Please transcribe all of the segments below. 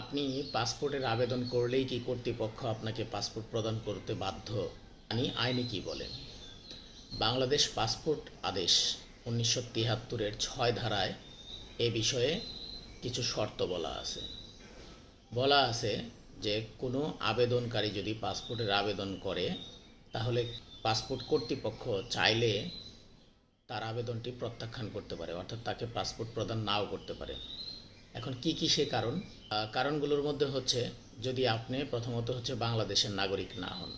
আপনি পাসপোর্টের আবেদন করলেই কি কর্তৃপক্ষ আপনাকে পাসপোর্ট প্রদান করতে বাধ্য? আমি আইনে কি বলেন বাংলাদেশ পাসপোর্ট আদেশ উনিশশো তিয়াত্তরের ছয় ধারায় এ বিষয়ে কিছু শর্ত বলা আছে। বলা আছে যে, কোনো আবেদনকারী যদি পাসপোর্টের আবেদন করে, তাহলে পাসপোর্ট কর্তৃপক্ষ চাইলে তার আবেদনটি প্রত্যাখ্যান করতে পারে, অর্থাৎ তাকে পাসপোর্ট প্রদান নাও করতে পারে। এখন কি কি সে কারণ? কারণগুলোর মধ্যে হচ্ছে যদি আপনি প্রথমত হচ্ছে বাংলাদেশের নাগরিক না হন,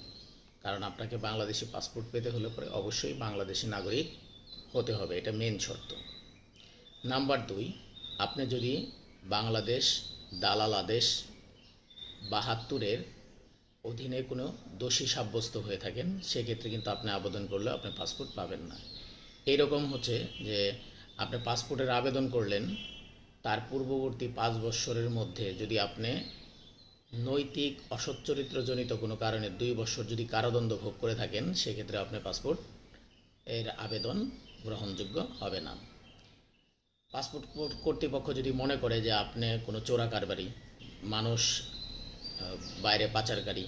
কারণ আপনাকে বাংলাদেশি পাসপোর্ট পেতে হলে পরে অবশ্যই বাংলাদেশি নাগরিক হতে হবে, এটা মেন শর্ত। নাম্বার দুই, আপনি যদি বাংলাদেশ দালাল আদেশ বাহাত্তরের অধীনে কোনো দোষী সাব্যস্ত হয়ে থাকেন, সেক্ষেত্রে কিন্তু আপনি আবেদন করলে আপনি পাসপোর্ট পাবেন না। এইরকম হচ্ছে যে আপনি পাসপোর্টের আবেদন করলেন তার পূর্ববর্তী পাঁচ বৎসরের মধ্যে যদি আপনি নৈতিক অসচ্চরিত্রজনিত কোনো কারণে দুই বছর যদি কারাদণ্ড ভোগ করে থাকেন, সেক্ষেত্রে আপনার পাসপোর্ট এর আবেদন গ্রহণযোগ্য হবে না। পাসপোর্ট কর্তৃপক্ষ যদি মনে করে যে আপনি কোনো চোরা কারবারি, মানুষ বাইরে পাচারকারী,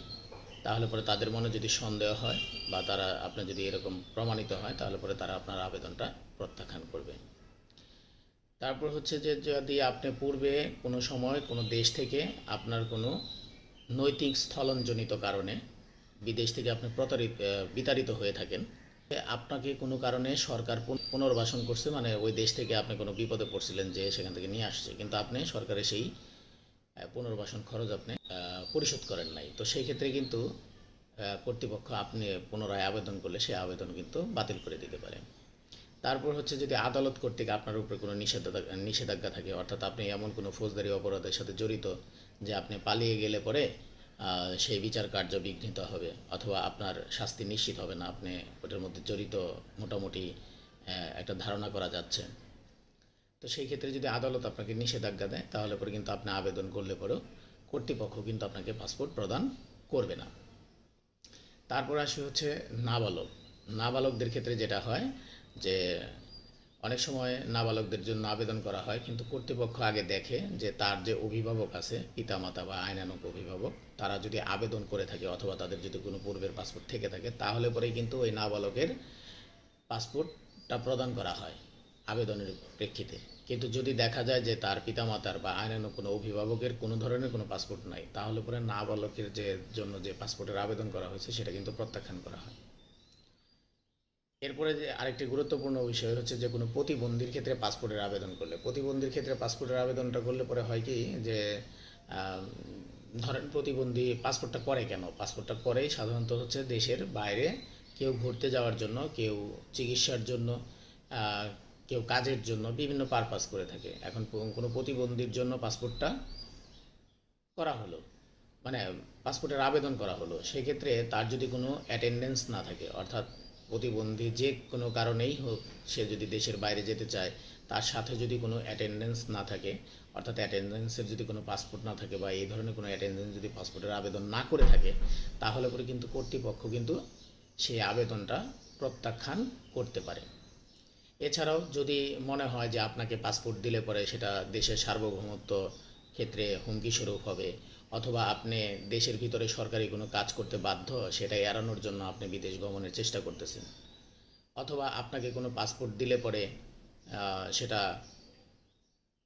তাহলে পরে তাদের মনে যদি সন্দেহ হয় বা তারা, আপনি যদি এরকম প্রমাণিত হয়, তাহলে পরে তারা আপনার আবেদনটা প্রত্যাখ্যান করবে। তারপর হচ্ছে যে যদি আপনি পূর্বে কোনো সময় কোনো দেশ থেকে আপনার কোনো নৈতিক স্থলনজনিত কারণে বিদেশ থেকে আপনি প্রতারিত বিতাড়িত হয়ে থাকেন আপনাকে কোনো কারণে সরকার পুনর্বাসন করছে মানে ওই দেশ থেকে আপনি কোনো বিপদে পড়ছিলেন যে সেখান থেকে নিয়ে আসছে, কিন্তু আপনি সরকারের সেই পুনর্বাসন খরচ আপনি পরিশোধ করেন নাই। তো সেই ক্ষেত্রে কিন্তু কর্তৃপক্ষ আপনি পুনরায় আবেদন করলে সেই আবেদন কিন্তু বাতিল করে দিতে পারে। তারপর হচ্ছে যদি আদালত কর্তৃক আপনার উপরে কোনো নিষেধাজ্ঞা নিষেধাজ্ঞা থাকে, অর্থাৎ আপনি এমন কোনো ফৌজদারি অপরাধের সাথে জড়িত যে আপনি পালিয়ে গেলে পরে সেই বিচার কার্য বিঘ্নিত হবে অথবা আপনার শাস্তি নিশ্চিত হবে না, আপনি ওটার মধ্যে জড়িত মোটামুটি একটা ধারণা করা যাচ্ছে। তো সেই ক্ষেত্রে যদি আদালত আপনাকে নিষেধাজ্ঞা দেয়, তাহলে পরে কিন্তু আপনি আবেদন করলে পরেও কর্তৃপক্ষ কিন্তু আপনাকে পাসপোর্ট প্রদান করবে না। তারপর আসি হচ্ছে নাবালক। নাবালকদের ক্ষেত্রে যেটা হয় যে অনেক সময় নাবালকদের জন্য আবেদন করা হয়, কিন্তু কর্তৃপক্ষ আগে দেখে যে তার যে অভিভাবক আছে, পিতামাতা বা আইনানুক অভিভাবক, তারা যদি আবেদন করে থাকে অথবা তাদের যদি কোনো পূর্বের পাসপোর্ট থেকে থাকে, তাহলে পরেই কিন্তু ওই নাবালকের পাসপোর্টটা প্রদান করা হয় আবেদনের প্রেক্ষিতে। কিন্তু যদি দেখা যায় যে তার পিতামাতার বা আইনানো কোনো অভিভাবকের কোনো ধরনের কোনো পাসপোর্ট নাই, তাহলে পরে নাবালকের যে জন্য যে পাসপোর্টের আবেদন করা হয়েছে, সেটা কিন্তু প্রত্যাখ্যান করা হয়। এরপরে যে আরেকটি গুরুত্বপূর্ণ বিষয় হচ্ছে যে কোনো প্রতিবন্ধীর ক্ষেত্রে পাসপোর্টের আবেদন করলে। প্রতিবন্ধীর ক্ষেত্রে পাসপোর্টের আবেদনটা করলে পরে হয় কি যে ধরেন প্রতিবন্ধী পাসপোর্টটা করে কেন? পাসপোর্টটা করেই সাধারণত হচ্ছে দেশের বাইরে কেউ ঘুরতে যাওয়ার জন্য, কেউ চিকিৎসার জন্য কেউ কাজের জন্য বিভিন্ন পারপাস করে থাকে। এখন কোনো প্রতিবন্ধীর জন্য পাসপোর্টটা করা হলো মানে পাসপোর্টের আবেদন করা হলো, সেক্ষেত্রে তার যদি কোনো অ্যাটেন্ডেন্স না থাকে, অর্থাৎ প্রতিবন্ধী যে কোনো কারণেই হোক, সে যদি দেশের বাইরে যেতে চায়, তার সাথে যদি কোনো অ্যাটেন্ডেন্স না থাকে, অর্থাৎ অ্যাটেন্ডেন্সের যদি কোনো পাসপোর্ট না থাকে বা এই ধরনের কোনো অ্যাটেন্ডেন্স যদি পাসপোর্টের আবেদন না করে থাকে, তাহলে পরে কিন্তু কর্তৃপক্ষ কিন্তু সেই আবেদনটা প্রত্যাখ্যান করতে পারে। এছাড়াও যদি মনে হয় যে আপনাকে পাসপোর্ট দিলে পরে সেটা দেশের সার্বভৌমত্ব ক্ষেত্রে হুমকি স্বরূপ হবে অথবা আপনি দেশের ভিতরে সরকারি কোনো কাজ করতে বাধ্য সেটা এড়ানোর জন্য আপনি বিদেশ গমনের চেষ্টা করতেছেন। অথবা আপনাকে কোনো পাসপোর্ট দিলে পরে সেটা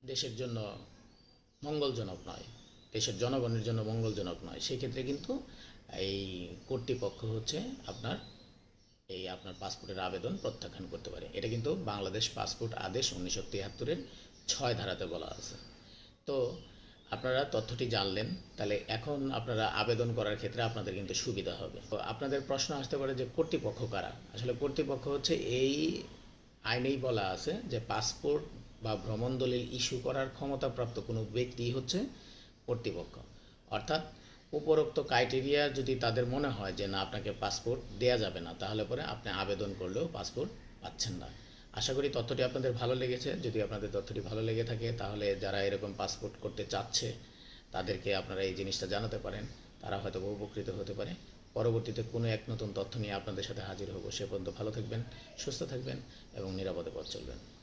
দেশের জন্য মঙ্গলজনক নয়, দেশের জনগণের জন্য মঙ্গলজনক নয়। সেক্ষেত্রে কিন্তু এই কর্তৃপক্ষ হচ্ছে আপনার, এই আপনার পাসপোর্টের আবেদন প্রত্যাখ্যান করতে পারে। এটা কিন্তু বাংলাদেশ পাসপোর্ট আদেশ উনিশশো তিয়াত্তরের ছয় ধারাতে বলা আছে। তো আপনারা তথ্যটি জানলেন, তাহলে এখন আপনারা আবেদন করার ক্ষেত্রে আপনাদের কিন্তু সুবিধা হবে। তো আপনাদের প্রশ্ন আসতে পারে যে কর্তৃপক্ষ কারা? আসলে কর্তৃপক্ষ হচ্ছে এই আইনেই বলা আছে যে পাসপোর্ট বা ভ্রমণ দলিল ইস্যু করার ক্ষমতাপ্রাপ্ত কোনো ব্যক্তি হচ্ছে কর্তৃপক্ষ। অর্থাৎ উপরোক্ত ক্রাইটেরিয়া যদি তাদের মনে হয় যে না, আপনাকে পাসপোর্ট দেয়া যাবে না, তাহলে পরে আপনি আবেদন করলেও পাসপোর্ট পাচ্ছেন না। আশা করি তথ্যটি আপনাদের ভালো লেগেছে। যদি আপনাদের তথ্যটি ভালো লেগে থাকে, তাহলে যারা এরকম পাসপোর্ট করতে চাচ্ছে, তাদেরকে আপনারা এই জিনিসটা জানাতে পারেন। তারা হয়তো উপকৃত হতে পারে। পরবর্তীতে কোনো এক নতুন তথ্য নিয়ে আপনাদের সাথে হাজির হব। সে পর্যন্ত ভালো থাকবেন, সুস্থ থাকবেন এবং নিরাপদে পথ চলবেন।